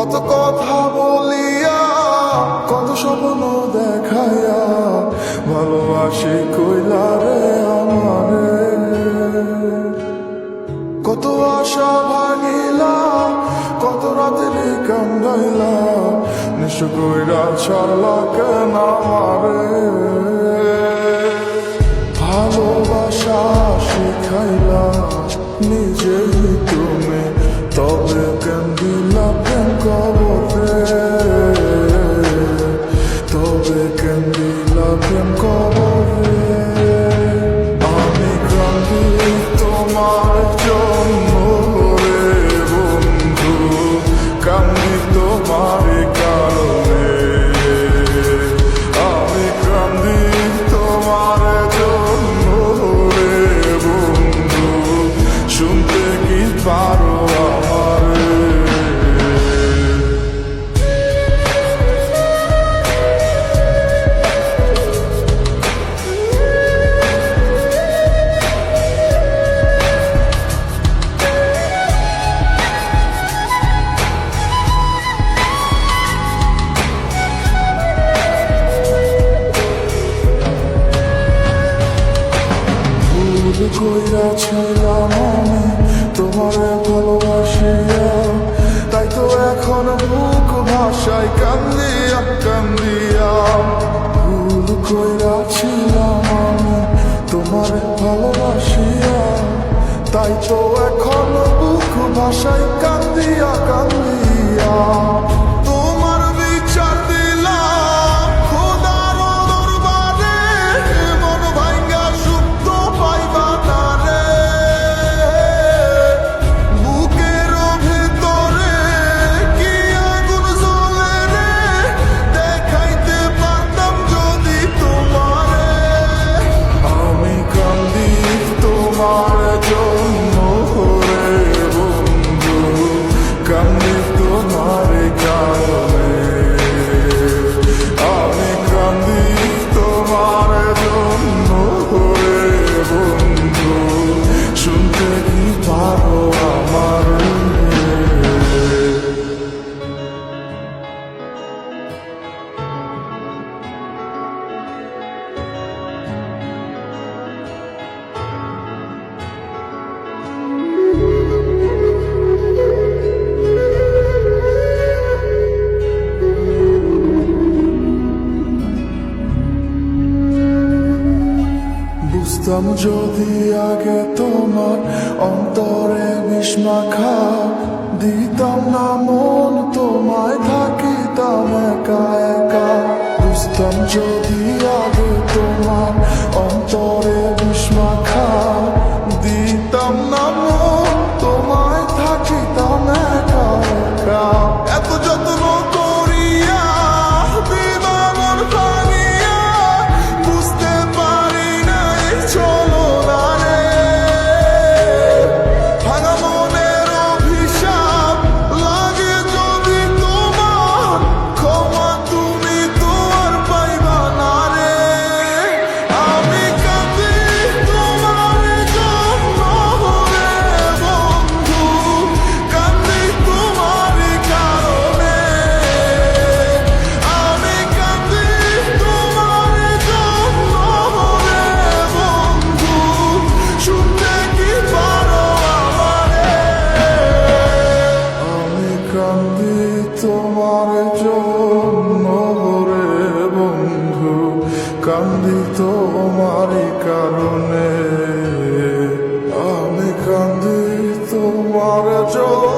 কত কথা বলিয়া, কত স্বপ্ন দেখাইয়া, ভালোবাসি কইলা রে আমারে। কত আশা ভাঙিলা, কত রাতের কান্দাইলা, নিশ কইরা ছাড়লা কেন আমারে? ভালোবাসা I'm going কইরাছিলাম আমি তোমারে ভালোবাসিয়া তাই তো এখন বুক ভাষায় কান্দিয়া কান্দিয়া। ভুল কইরাছিলাম আমি তোমারে ভালোবাসিয়া তাই তো এখন বুক ভাষায় কান্দিয়া কান্দিয়া। বুঝতাম যদি আগে তোমার অন্তরে বিস্মাখা দিতাম না মন, তোমায় থাকিতাম একা একা। বুঝতাম যদি আগে তোমার অন্তরে তোমার কারণে আমি কান্দি তোমার জন্য